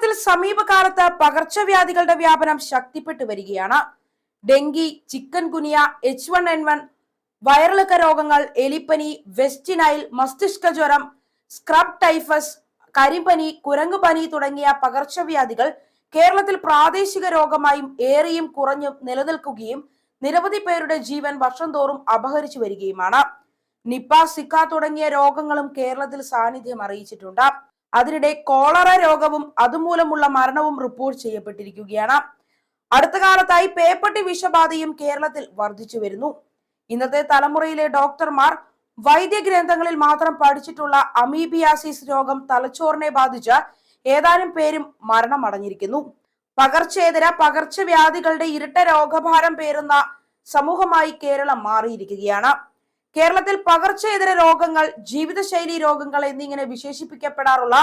കേരളത്തിൽ സമീപകാലത്ത് പകർച്ചവ്യാധികളുടെ വ്യാപനം ശക്തിപ്പെട്ടു വരികയാണ്. Dengue chikungunya H one N one വയറിളക്ക രോഗങ്ങൾ എലിപ്പനി വെസ്റ്റ് നൈൽ മസ്തിഷ്ക ജ്വരം സ്ക്രബ് ടൈഫസ് കരിമ്പനി കുരങ്ങുപനി തുടങ്ങിയ പകർച്ചവ്യാധികൾ കേരളത്തിൽ പ്രാദേശിക രോഗമായും ഏറിയും കുറഞ്ഞും നിലനിൽക്കുകയും നിരവധി പേരുടെ ജീവൻ വർഷം തോറും അപഹരിച്ചു വരികയുമാണ്. നിപ്പ സിക്ക തുടങ്ങിയ രോഗങ്ങളും കേരളത്തിൽ സാന്നിധ്യം അറിയിച്ചിട്ടുണ്ട്. അതിനിടെ കോളറ രോഗവും അതുമൂലമുള്ള മരണവും റിപ്പോർട്ട് ചെയ്യപ്പെട്ടിരിക്കുകയാണ്. അടുത്ത കാലത്തായി പേപ്പട്ടി വിഷബാധയും കേരളത്തിൽ വർദ്ധിച്ചു വരുന്നു. ഇന്നത്തെ തലമുറയിലെ ഡോക്ടർമാർ വൈദ്യഗ്രന്ഥങ്ങളിൽ മാത്രം പഠിച്ചിട്ടുള്ള അമീബിയാസിസ് രോഗം തലച്ചോറിനെ ബാധിച്ച് ഏതാനും പേരും മരണമടഞ്ഞിരിക്കുന്നു. പകർച്ചേതര പകർച്ചവ്യാധികളുടെ ഇരട്ട രോഗഭാരം പേരുന്ന സമൂഹമായി കേരളം മാറിയിരിക്കുകയാണ്. കേരളത്തിൽ പകർച്ചേതര രോഗങ്ങൾ ജീവിതശൈലി രോഗങ്ങൾ എന്നിങ്ങനെ വിശേഷിപ്പിക്കപ്പെടാറുള്ള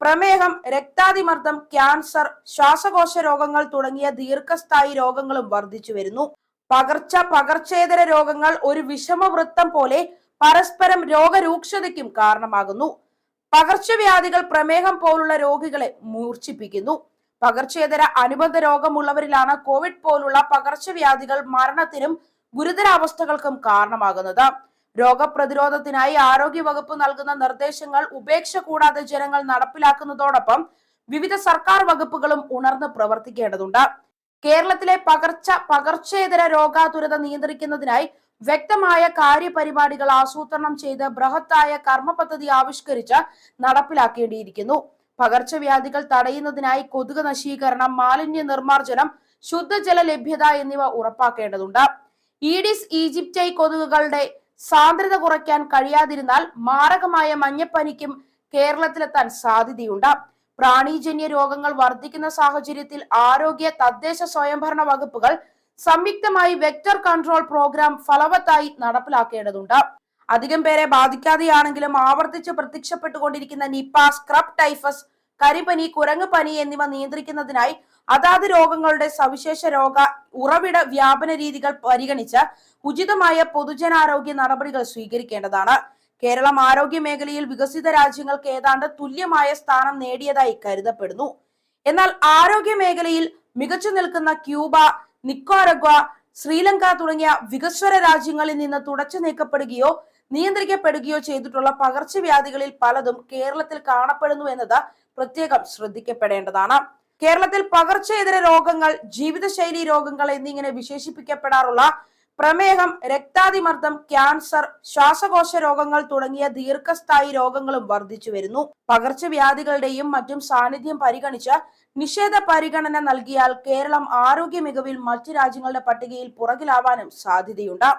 പ്രമേഹം രക്താതിമർദ്ദം ക്യാൻസർ ശ്വാസകോശ രോഗങ്ങൾ തുടങ്ങിയ ദീർഘസ്ഥായി രോഗങ്ങളും വർദ്ധിച്ചു വരുന്നു. പകർച്ച പകർച്ചേതര രോഗങ്ങൾ ഒരു വിഷമവൃത്തം പോലെ പരസ്പരം രോഗരൂക്ഷതയ്ക്കും കാരണമാകുന്നു. പകർച്ചവ്യാധികൾ പ്രമേഹം പോലുള്ള രോഗികളെ മൂർച്ഛിപ്പിക്കുന്നു. പകർച്ചേതര അനുബന്ധ രോഗമുള്ളവരിലാണ് കോവിഡ് പോലുള്ള പകർച്ചവ്യാധികൾ മരണത്തിനും ഗുരുതരാവസ്ഥകൾക്കും കാരണമാകുന്നത്. രോഗപ്രതിരോധത്തിനായി ആരോഗ്യ വകുപ്പ് നൽകുന്ന നിർദ്ദേശങ്ങൾ ഉപേക്ഷ കൂടാതെ ജനങ്ങൾ നടപ്പിലാക്കുന്നതോടൊപ്പം വിവിധ സർക്കാർ വകുപ്പുകളും ഉണർന്ന് പ്രവർത്തിക്കേണ്ടതുണ്ട്. കേരളത്തിലെ പകർച്ച പകർച്ചേതര രോഗാതുരത നിയന്ത്രിക്കുന്നതിനായി വ്യക്തമായ കാര്യപരിപാടികൾ ആസൂത്രണം ചെയ്ത് ബൃഹത്തായ കർമ്മ പദ്ധതി ആവിഷ്കരിച്ച് നടപ്പിലാക്കേണ്ടിയിരിക്കുന്നു. പകർച്ചവ്യാധികൾ തടയുന്നതിനായി കൊതുക് നശീകരണം മാലിന്യ നിർമ്മാർജനം ശുദ്ധജല ലഭ്യത എന്നിവ ഉറപ്പാക്കേണ്ടതുണ്ട്. ഈഡിസ് ഈജിപ്റ്റൈ കൊതുകുകളുടെ സാന്ദ്രത കുറയ്ക്കാൻ കഴിയാതിരുന്നാൽ മാരകമായ മഞ്ഞപ്പനിക്കും കേരളത്തിലെത്താൻ സാധ്യതയുണ്ട്. പ്രാണീജന്യ രോഗങ്ങൾ വർദ്ധിക്കുന്ന സാഹചര്യത്തിൽ ആരോഗ്യ തദ്ദേശ സ്വയംഭരണ വകുപ്പുകൾ സംയുക്തമായി വെക്ടർ കൺട്രോൾ പ്രോഗ്രാം ഫലവത്തായി നടപ്പിലാക്കേണ്ടതുണ്ട്. അധികം പേരെ ബാധിക്കാതെയാണെങ്കിലും ആവർത്തിച്ച് പ്രത്യക്ഷപ്പെട്ടുകൊണ്ടിരിക്കുന്ന നിപ്പ സ്ക്രബ് ടൈഫസ് കരിപ്പനി കുരങ്ങുപനി എന്നിവ നിയന്ത്രിക്കുന്നതിനായി അതാത് രോഗങ്ങളുടെ സവിശേഷ രോഗ ഉറവിട വ്യാപന രീതികൾ പരിഗണിച്ച് ഉചിതമായ പൊതുജനാരോഗ്യ നടപടികൾ സ്വീകരിക്കേണ്ടതാണ്. കേരളം ആരോഗ്യ മേഖലയിൽ വികസിത രാജ്യങ്ങൾക്ക് ഏതാണ്ട് തുല്യമായ സ്ഥാനം നേടിയതായി കരുതപ്പെടുന്നു. എന്നാൽ ആരോഗ്യ മേഖലയിൽ മികച്ചു നിൽക്കുന്ന ക്യൂബ നിക്കോറഗ്വ ശ്രീലങ്ക തുടങ്ങിയ വികസ്വര രാജ്യങ്ങളിൽ നിന്ന് തുടച്ചു നീക്കപ്പെടുകയോ നിയന്ത്രിക്കപ്പെടുകയോ ചെയ്തിട്ടുള്ള പകർച്ചവ്യാധികളിൽ പലതും കേരളത്തിൽ കാണപ്പെടുന്നു എന്നത് പ്രത്യേകം ശ്രദ്ധിക്കപ്പെടേണ്ടതാണ്. കേരളത്തിൽ പകർച്ചേതര രോഗങ്ങൾ ജീവിതശൈലി രോഗങ്ങൾ എന്നിങ്ങനെ വിശേഷിപ്പിക്കപ്പെടാറുള്ള പ്രമേഹം രക്താതിമർദ്ദം ക്യാൻസർ ശ്വാസകോശ രോഗങ്ങൾ തുടങ്ങിയ ദീർഘസ്ഥായി രോഗങ്ങളും വർദ്ധിച്ചു വരുന്നു. പകർച്ചവ്യാധികളുടെയും മറ്റും സാന്നിധ്യം പരിഗണിച്ച് നിഷേധ പരിഗണന നൽകിയാൽ കേരളം ആരോഗ്യ മികവിൽ മറ്റു രാജ്യങ്ങളുടെ പട്ടികയിൽ പുറകിലാവാനും സാധ്യതയുണ്ട്.